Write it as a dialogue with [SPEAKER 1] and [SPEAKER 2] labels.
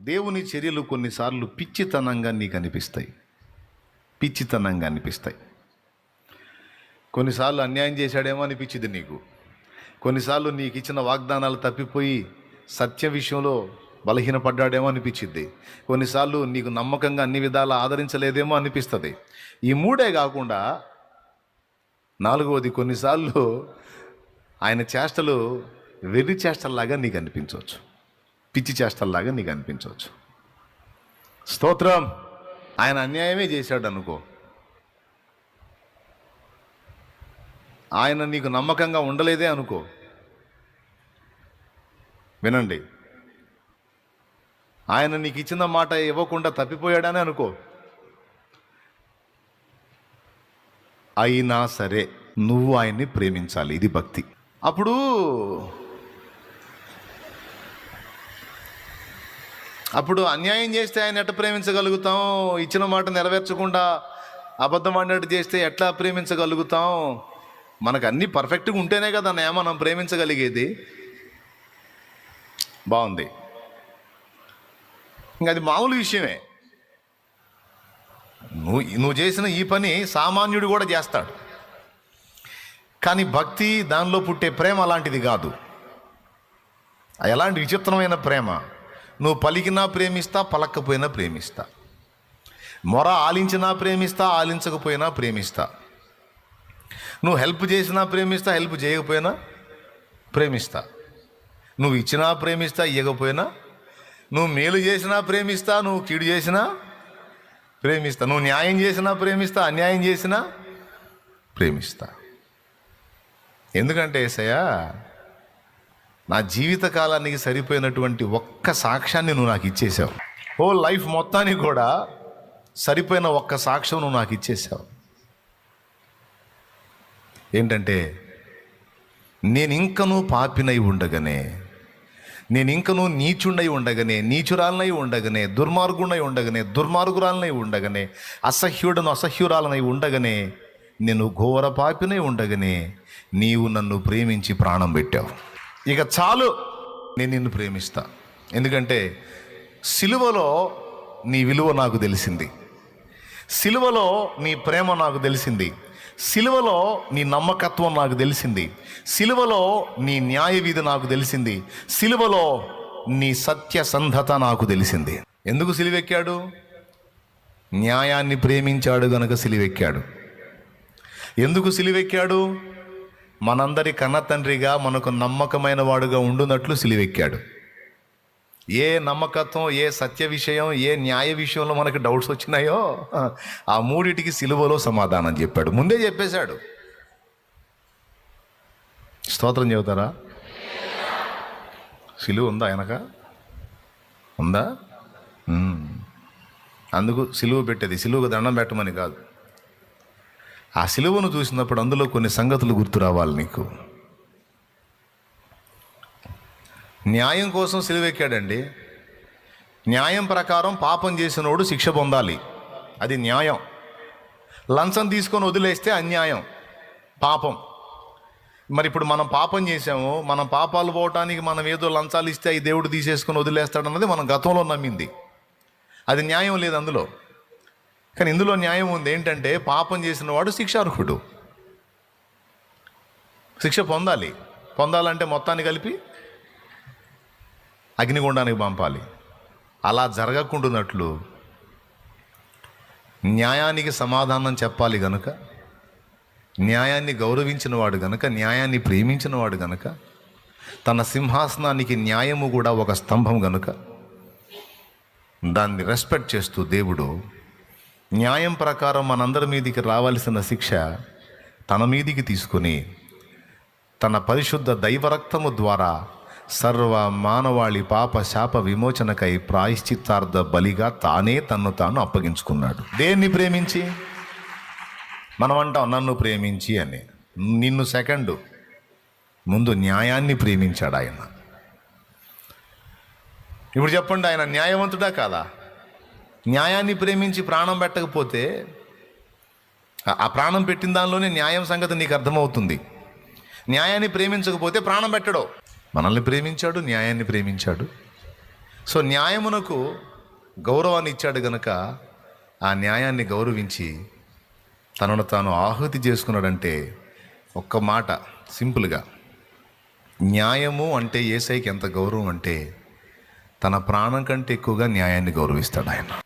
[SPEAKER 1] దేవుని చర్యలు కొన్నిసార్లు పిచ్చితనంగా నీకు అనిపిస్తాయి. పిచ్చితనంగా అనిపిస్తాయి. కొన్నిసార్లు అన్యాయం చేశాడేమో అనిపించింది నీకు. కొన్నిసార్లు నీకు ఇచ్చిన వాగ్దానాలు తప్పిపోయి సత్య విషయంలో బలహీనపడ్డాడేమో అనిపించింది. కొన్నిసార్లు నీకు నమ్మకంగా అన్ని విధాలా ఆదరించలేదేమో అనిపిస్తుంది. ఈ మూడే కాకుండా నాలుగవది కొన్నిసార్లు ఆయన చేష్టలు వెర్రి చేష్టల్లాగా నీకు అనిపించవచ్చు. పిచ్చి చేష్టల్లాగా నీకు అనిపించవచ్చు. స్తోత్రం. ఆయన అన్యాయమే చేశాడు అనుకో. ఆయన నీకు నమ్మకంగా ఉండలేదే అనుకో. వినండి. ఆయన నీకు ఇచ్చిన మాట ఇవ్వకుండా తప్పిపోయాడని అనుకో. అయినా సరే నువ్వు ఆయన్ని ప్రేమించాలి. ఇది భక్తి. అప్పుడు అప్పుడు అన్యాయం చేస్తే ఆయన ఎట్లా ప్రేమించగలుగుతాం? ఇచ్చిన మాట నెరవేర్చకుండా అబద్ధం ఆడినట్టు చేస్తే ఎట్లా ప్రేమించగలుగుతాం? మనకు అన్నీ పర్ఫెక్ట్గా ఉంటేనే కదా అన్నయ్య మనం ప్రేమించగలిగేది. బాగుంది. ఇంకా అది మామూలు విషయమే. నువ్వు నువ్వు చేసిన ఈ పని సామాన్యుడు కూడా చేస్తాడు. కానీ భక్తి దానిలో పుట్టే ప్రేమ అలాంటిది కాదు. ఎలాంటి విచిత్రమైన ప్రేమ? నువ్వు పలికినా ప్రేమిస్తా పలక్కపోయినా ప్రేమిస్తా. మొర ఆలించినా ప్రేమిస్తా ఆలించకపోయినా ప్రేమిస్తా. నువ్వు హెల్ప్ చేసినా ప్రేమిస్తా హెల్ప్ చేయకపోయినా ప్రేమిస్తా. నువ్వు ఇచ్చినా ప్రేమిస్తా ఇవ్వకపోయినా నువ్వు మేలు చేసినా ప్రేమిస్తా నువ్వు కీడు చేసినా ప్రేమిస్తా. నువ్వు న్యాయం చేసినా ప్రేమిస్తా అన్యాయం చేసినా ప్రేమిస్తా. ఎందుకంటే ఏసయ్యా నా జీవిత కాలానికి సరిపోయినటువంటి ఒక్క సాక్ష్యాన్ని నువ్వు నాకు ఇచ్చేసావు. ఓ లైఫ్ మొత్తానికి కూడా సరిపోయిన ఒక్క సాక్ష్యం నువ్వు నాకు ఇచ్చేసావు. ఏంటంటే నేను ఇంకనూ పాపినై ఉండగానే నేను ఇంకనూ నీచుండై ఉండగానే నీచురాలనై ఉండగానే దుర్మార్గుడై ఉండగానే దుర్మార్గురాలనై ఉండగానే అసహ్యుడను అసహ్యురాలనై ఉండగానే నేను ఘోర పాపినై ఉండగానే నీవు నన్ను ప్రేమించి ప్రాణం పెట్టావు. ఇక చాలు. నేను నిన్ను ప్రేమిస్తా. ఎందుకంటే సిలువలో నీ విలువ నాకు తెలిసింది. సిలువలో నీ ప్రేమ నాకు తెలిసింది. సిలువలో నీ నమ్మకత్వం నాకు తెలిసింది. సిలువలో నీ న్యాయ విధి నాకు తెలిసింది. సిలువలో నీ సత్యసంధత నాకు తెలిసింది. ఎందుకు సిలువెక్కాడు? న్యాయాన్ని ప్రేమించాడు గనక సిలివెక్కాడు. ఎందుకు సిలివెక్కాడు? మనందరి కన్న తండ్రిగా మనకు నమ్మకమైన వాడుగా ఉండునట్లు సిలువెక్కాడు. ఏ నమ్మకత్వం ఏ సత్య విషయం ఏ న్యాయ విషయంలో మనకు డౌట్స్ వచ్చినాయో ఆ మూడిటికి సిలువలో సమాధానం చెప్పాడు. ముందే చెప్పేశాడు. స్తోత్రం చెబుతారా? సిలువ ఉందా ఆయనక? ఉందా? అందుకు సిలువ పెట్టేది. సిలువకు దండం పెట్టమని కాదు. ఆ సిలువను చూసినప్పుడు అందులో కొన్ని సంగతులు గుర్తు రావాలి నీకు. న్యాయం కోసం సిలువెక్కాడండి. న్యాయం ప్రకారం పాపం చేసినోడు శిక్ష పొందాలి. అది న్యాయం. లంచం తీసుకొని వదిలేస్తే అన్యాయం. పాపం. మరి ఇప్పుడు మనం పాపం చేసాము మనం పాపాలు పోవటానికి మనం ఏదో లంచాలు ఇస్తే ఈ దేవుడు తీసేసుకొని వదిలేస్తాడన్నది మనం గతంలో నమ్మింది. అది న్యాయం లేదు అందులో. కానీ ఇందులో న్యాయం ఉంది ఏంటంటే పాపం చేసిన వాడు శిక్షార్హుడు. శిక్ష పొందాలి. పొందాలంటే మొత్తాన్ని కలిపి అగ్నిగుండానికి పంపాలి. అలా జరగకుండానట్లు న్యాయానికి సమాధానం చెప్పాలి గనుక న్యాయాన్ని గౌరవించిన వాడు గనుక న్యాయాన్ని ప్రేమించిన వాడు గనుక తన సింహాసనానికి న్యాయము కూడా ఒక స్తంభం గనుక దాన్ని రెస్పెక్ట్ చేస్తూ దేవుడు న్యాయం ప్రకారం మనందరి మీదికి రావాల్సిన శిక్ష తన మీదికి తీసుకొని తన పరిశుద్ధ దైవరక్తము ద్వారా సర్వ మానవాళి పాప శాప విమోచనకై ప్రాయశ్చిత్తార్థ బలిగా తానే తన్ను తాను అప్పగించుకున్నాడు. దేన్ని ప్రేమించి? మనం అంటాం నన్ను ప్రేమించి అని. నిన్ను సెకండు. ముందు న్యాయాన్ని ప్రేమించాడు ఆయన. ఇప్పుడు చెప్పండి ఆయన న్యాయవంతుడా కాదా? న్యాయాన్ని ప్రేమించి ప్రాణం పెట్టకపోతే ఆ- ప్రాణం పెట్టిన దానిలోనే న్యాయం సంగతి నీకు అర్థమవుతుంది. న్యాయాన్ని ప్రేమించకపోతే ప్రాణం పెట్టడు. మనల్ని ప్రేమించాడు న్యాయాన్ని ప్రేమించాడు. సో న్యాయమునకు గౌరవాన్ని ఇచ్చాడు గనక ఆ న్యాయాన్ని గౌరవించి తనను తాను ఆహుతి చేసుకున్నాడంటే ఒక్క మాట సింపుల్గా న్యాయము అంటే ఏసైకి ఎంత గౌరవం అంటే తన ప్రాణం కంటే ఎక్కువగా న్యాయాన్ని గౌరవిస్తాడు ఆయన.